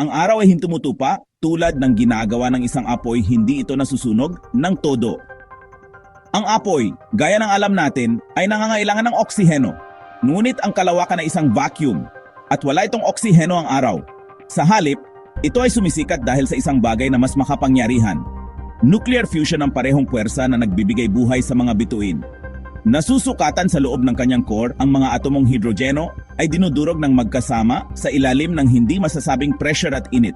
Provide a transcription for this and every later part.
Ang araw ay hintumutupa tulad ng ginagawa ng isang apoy hindi ito nasusunog ng todo. Ang apoy, gaya ng alam natin, ay nangangailangan ng oksiheno. Ngunit ang kalawakan ay isang vacuum at wala itong oksiheno ang araw. Sa halip, ito ay sumisikat dahil sa isang bagay na mas makapangyarihan. Nuclear fusion ang parehong puwersa na nagbibigay buhay sa mga bituin. Nasusukatan sa loob ng kanyang core ang mga atomong hidrogeno ay dinudurog ng magkasama sa ilalim ng hindi masasabing pressure at init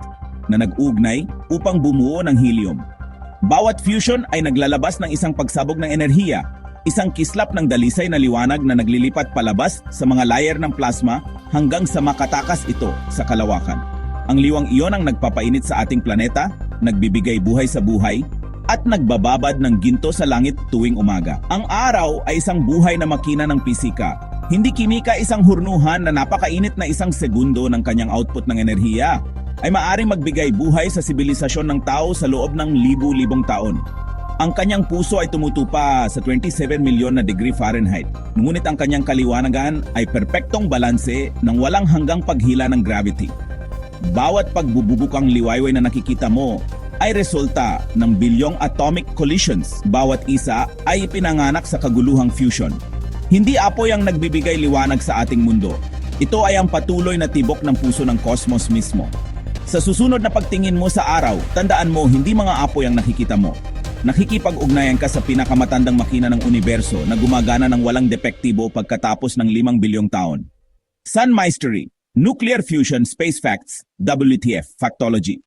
na nag-ugnay upang bumuo ng helium. Bawat fusion ay naglalabas ng isang pagsabog ng enerhiya, isang kislap ng dalisay na liwanag na naglilipat palabas sa mga layer ng plasma hanggang sa makatakas ito sa kalawakan. Ang liwang iyon ang nagpapainit sa ating planeta, nagbibigay buhay sa buhay, at nagbababad ng ginto sa langit tuwing umaga. Ang araw ay isang buhay na makina ng pisika. Hindi kimika isang hurnuhan na napakainit na isang segundo ng kanyang output ng enerhiya ay maaring magbigay buhay sa sibilisasyon ng tao sa loob ng libu-libong taon. Ang kanyang puso ay tumutupa sa 27 milyon na degree Fahrenheit. Ngunit ang kanyang kaliwanagan ay perpektong balanse ng walang hanggang paghila ng gravity. Bawat pagbububukang liwayway na nakikita mo ay resulta ng bilyong atomic collisions. Bawat isa ay pinanganak sa kaguluhang fusion. Hindi apoy ang nagbibigay liwanag sa ating mundo. Ito ay ang patuloy na tibok ng puso ng cosmos mismo. Sa susunod na pagtingin mo sa araw, tandaan mo hindi mga apoy ang nakikita mo. Nakikipag-ugnayan ka sa pinakamatandang makina ng universo na gumagana ng walang depektibo pagkatapos ng limang bilyong taon. Sun Mystery, Nuclear Fusion Space Facts, WTF, Factology.